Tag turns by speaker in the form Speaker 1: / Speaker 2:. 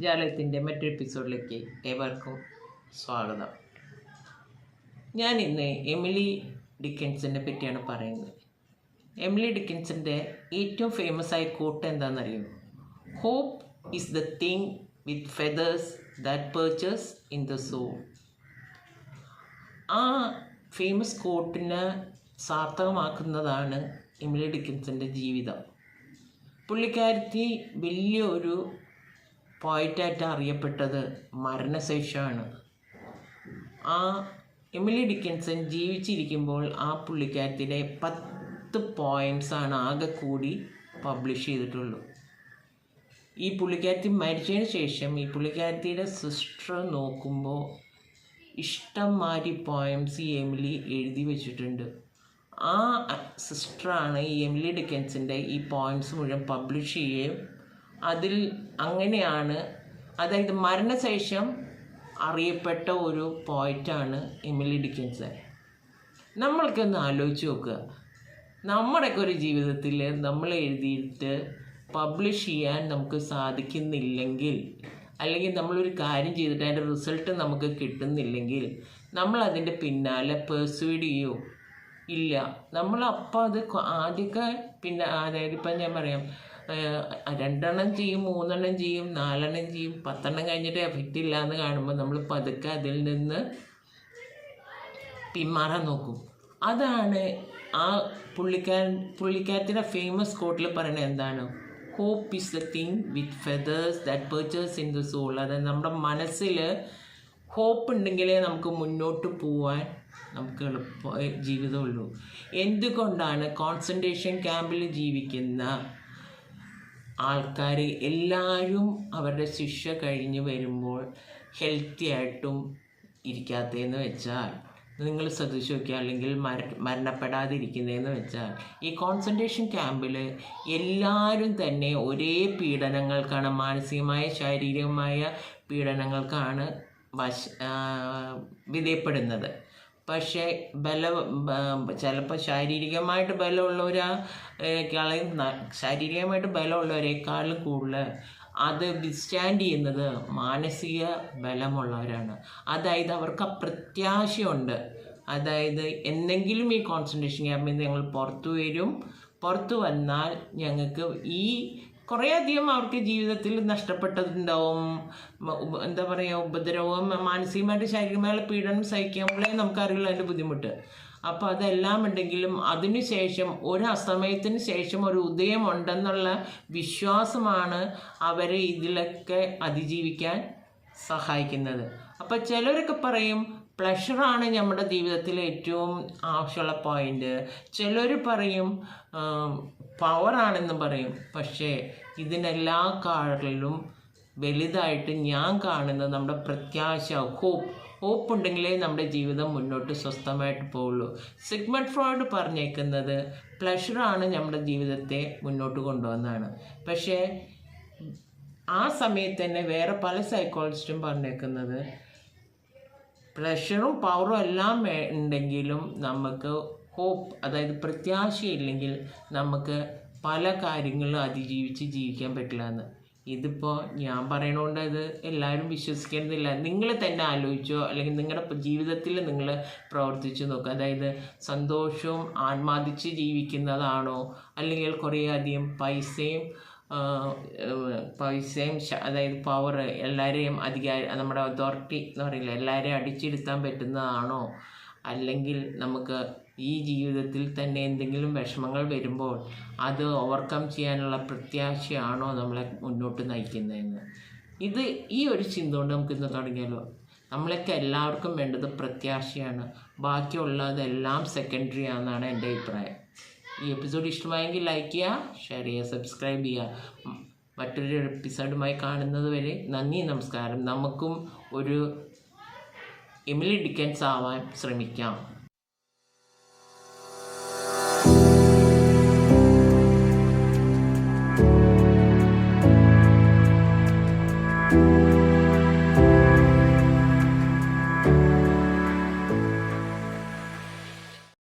Speaker 1: ജാലകത്തിന്റെ മറ്റൊരു എപ്പിസോഡിലേക്ക് ഏവർക്കും സ്വാഗതം. ഞാൻ ഇന്ന് എമിലി ഡിക്കൻസിനെ പറ്റിയാണ് പറയുന്നത്. എമിലി ഡിക്കൻസിന്റെ ഏറ്റവും ഫേമസ് ആയ കോട്ട് എന്താണെന്നറിയോ? Hope is the thing with feathers that perches in the soul ആ ഫേമസ് കോട്ടിനെ സാർത്ഥകമാക്കുന്നതാണ് എമിലി ഡിക്കൻസിന്റെ ജീവിതം. പുള്ളിക്കാരത്തി വലിയ ഒരു പോയിറ്റായിട്ട് അറിയപ്പെട്ടത് മരണശേഷമാണ്. ആ എമിലി ഡിക്കൻസൺ ജീവിച്ചിരിക്കുമ്പോൾ ആ പുള്ളിക്കാരത്തിലെ പത്ത് പോയിൻസാണ് ആകെ കൂടി പബ്ലിഷ് ചെയ്തിട്ടുള്ളൂ. ഈ പുള്ളിക്കാരത്തി മരിച്ചതിന് ശേഷം ഈ പുള്ളിക്കാരത്തിയുടെ സിസ്റ്റർ നോക്കുമ്പോൾ ഇഷ്ടം മാറ്റി പോയംസ് ഈ എമിലി എഴുതി വെച്ചിട്ടുണ്ട്. ആ സിസ്റ്ററാണ് ഈ എമിലി ഡിക്കൻസിന്റെ ഈ പോയംസ് മുഴുവൻ പബ്ലിഷ് ചെയ്യുകയും അതിൽ അങ്ങനെയാണ്. അതായത് മരണശേഷം അറിയപ്പെട്ട ഒരു പോയിറ്റാണ് എമിലി ഡിക്കൻസൺ. നമ്മൾക്കൊന്ന് ആലോചിച്ച് നോക്കുക. നമ്മുടെയൊക്കെ ഒരു ജീവിതത്തിൽ നമ്മൾ എഴുതിയിട്ട് പബ്ലിഷ് ചെയ്യാൻ നമുക്ക് സാധിക്കുന്നില്ലെങ്കിൽ അല്ലെങ്കിൽ നമ്മളൊരു കാര്യം ചെയ്തിട്ട് അതിന്റെ റിസൾട്ട് നമുക്ക് കിട്ടുന്നില്ലെങ്കിൽ നമ്മൾ അതിന്റെ പിന്നാലെ പേഴ്സ്യൂഡ് ചെയ്യോ? ഇല്ല. നമ്മൾ അപ്പോൾ അത് ആദ്യമൊക്കെ പിന്നെ അതായത് ഇപ്പം ഞാൻ പറയാം രണ്ടെണ്ണം ചെയ്യും മൂന്നെണ്ണം ചെയ്യും നാലെണ്ണം ചെയ്യും പത്തെണ്ണം കഴിഞ്ഞിട്ട് എഫക്റ്റ് ഇല്ല എന്ന് കാണുമ്പോൾ നമ്മൾ പതുക്കെ അതിൽ നിന്ന് പിന്മാറാൻ നോക്കും. അതാണ് ആ പുള്ളിക്കാരൻ പുള്ളിക്കാരത്തിന്റെ ഫേമസ് കോട്ടിൽ പറയുന്നത് എന്താണ്? Hope is the thing with feathers that perches in the soul അതായത് നമ്മുടെ മനസ്സിൽ ഹോപ്പ് ഉണ്ടെങ്കിലേ നമുക്ക് മുന്നോട്ട് പോവാൻ നമുക്ക് എളുപ്പ ജീവിതമുള്ളൂ എന്തുകൊണ്ടാണ് കോൺസെൻട്രേഷൻ ക്യാമ്പിൽ ജീവിക്കുന്ന ആൾക്കാർ എല്ലാവരും അവരുടെ ശിക്ഷ കഴിഞ്ഞ് വരുമ്പോൾ ഹെൽത്തി ആയിട്ടും ഇരിക്കാത്തതെന്ന് വെച്ചാൽ നിങ്ങൾ ശ്രദ്ധിച്ചു നോക്കിയാൽ അല്ലെങ്കിൽ മര മരണപ്പെടാതിരിക്കുന്നതെന്ന് വെച്ചാൽ ഈ കോൺസെൻട്രേഷൻ ക്യാമ്പിൽ എല്ലാവരും തന്നെ ഒരേ പീഡനങ്ങൾക്കാണ് മാനസികമായ ശാരീരികമായ പീഡനങ്ങൾക്കാണ് വശ വിധേയപ്പെടുന്നത്. പക്ഷേ ബല ചിലപ്പോൾ ശാരീരികമായിട്ട് ബലമുള്ളവരാ കളയും. ശാരീരികമായിട്ട് ബലമുള്ളവരെക്കാളും കൂടുതൽ അത് വിസ്റ്റാൻഡ് ചെയ്യുന്നത് മാനസിക ബലമുള്ളവരാണ്. അതായത് അവർക്ക് പ്രത്യാശയുണ്ട് അതായത് എന്തെങ്കിലും ഈ കോൺസെൻട്രേഷൻ ക്യാമ്പിൽ നിന്ന് ഞങ്ങൾ പുറത്തു വരും. പുറത്തു വന്നാൽ ഞങ്ങൾക്ക് ഈ കുറേയധികം അവർക്ക് ജീവിതത്തിൽ ഉപ- എന്താ പറയുക ഉപദ്രവം മാനസികമായിട്ട് ശാരീരികമായ പീഡനം സഹിക്കുമ്പോഴേ നമുക്കറിയില്ല അതിന്റെ ബുദ്ധിമുട്ട്. അപ്പോൾ അതെല്ലാം ഉണ്ടെങ്കിലും അതിനുശേഷം ഒരു അസമയത്തിന് ശേഷം ഒരു ഉദയം ഉണ്ടെന്നുള്ള വിശ്വാസമാണ് അവരെ ഇതിലൊക്കെ അതിജീവിക്കാൻ സഹായിക്കുന്നത്. അപ്പോൾ ചിലരൊക്കെ പറയും പ്ലഷറാണ് നമ്മുടെ ജീവിതത്തിലെ ഏറ്റവും ആവശ്യമുള്ള പോയിന്റ് ചിലർ പറയും പവറാണെന്ന് പറയും. പക്ഷേ ഇതിനെല്ലാ കാറിലും വലുതായിട്ട് ഞാൻ കാണുന്നത് നമ്മുടെ പ്രത്യാശ ഹോപ്പ് ഹോപ്പ് ഉണ്ടെങ്കിലേ നമ്മുടെ ജീവിതം മുന്നോട്ട് സ്വസ്ഥമായിട്ട് പോവുള്ളൂ. സിഗ്മണ്ട് ഫ്രോയിഡ് പറഞ്ഞേക്കുന്നത് പ്ലഷറാണ് നമ്മുടെ ജീവിതത്തെ മുന്നോട്ട് കൊണ്ടുവന്നതാണ്. പക്ഷേ ആ സമയത്ത് തന്നെ വേറെ പല സൈക്കോളജിസ്റ്റും പറഞ്ഞേക്കുന്നത് പ്ലഷറും പവറും എല്ലാം ഉണ്ടെങ്കിലും നമുക്ക് ഹോപ്പ് അതായത് പ്രത്യാശയില്ലെങ്കിൽ നമുക്ക് പല കാര്യങ്ങളും അതിജീവിച്ച് ജീവിക്കാൻ പറ്റില്ല എന്ന്. ഇതിപ്പോൾ ഞാൻ പറയണോണ്ട് ഇത് എല്ലാവരും വിശ്വസിക്കണമെന്നില്ല നിങ്ങൾ തന്നെ ആലോചിച്ചോ അല്ലെങ്കിൽ നിങ്ങളുടെ ജീവിതത്തിൽ നിങ്ങൾ പ്രവർത്തിച്ചു നോക്കുക അതായത് സന്തോഷവും ആത്മാദിച്ച് ജീവിക്കുന്നതാണോ? അല്ലെങ്കിൽ കുറേയധികം പൈസയും പൈസയും അതായത് പവർ എല്ലാവരെയും അധികാര നമ്മുടെ അതോറിറ്റി എന്ന് പറയില്ല എല്ലാവരെയും അടിച്ചിരുത്താൻ പറ്റുന്നതാണോ? അല്ലെങ്കിൽ നമുക്ക് ഈ ജീവിതത്തിൽ തന്നെ എന്തെങ്കിലും വിഷമങ്ങൾ വരുമ്പോൾ അത് ഓവർകം ചെയ്യാനുള്ള പ്രത്യാശയാണോ നമ്മളെ മുന്നോട്ട് നയിക്കുന്നതെന്ന്? ഇത് ഈ ഒരു ചിന്ത കൊണ്ട് നമുക്ക് ഇന്ന് തുടങ്ങിയാലോ? നമ്മളൊക്കെ എല്ലാവർക്കും വേണ്ടത് പ്രത്യാശയാണ്. ബാക്കിയുള്ളതെല്ലാം സെക്കൻഡറി ആണെന്നാണ് എന്റെ അഭിപ്രായം. ഈ എപ്പിസോഡ് ഇഷ്ടമായെങ്കിൽ ലൈക്ക് ചെയ്യുക ഷെയർ ചെയ്യുക സബ്സ്ക്രൈബ് ചെയ്യുക. മറ്റൊരു എപ്പിസോഡുമായി കാണുന്നത് വരെ നന്ദി നമസ്കാരം. നമുക്കും ഒരു എമിലി ഡിക്കൻസ് ആവാൻ ശ്രമിക്കാം.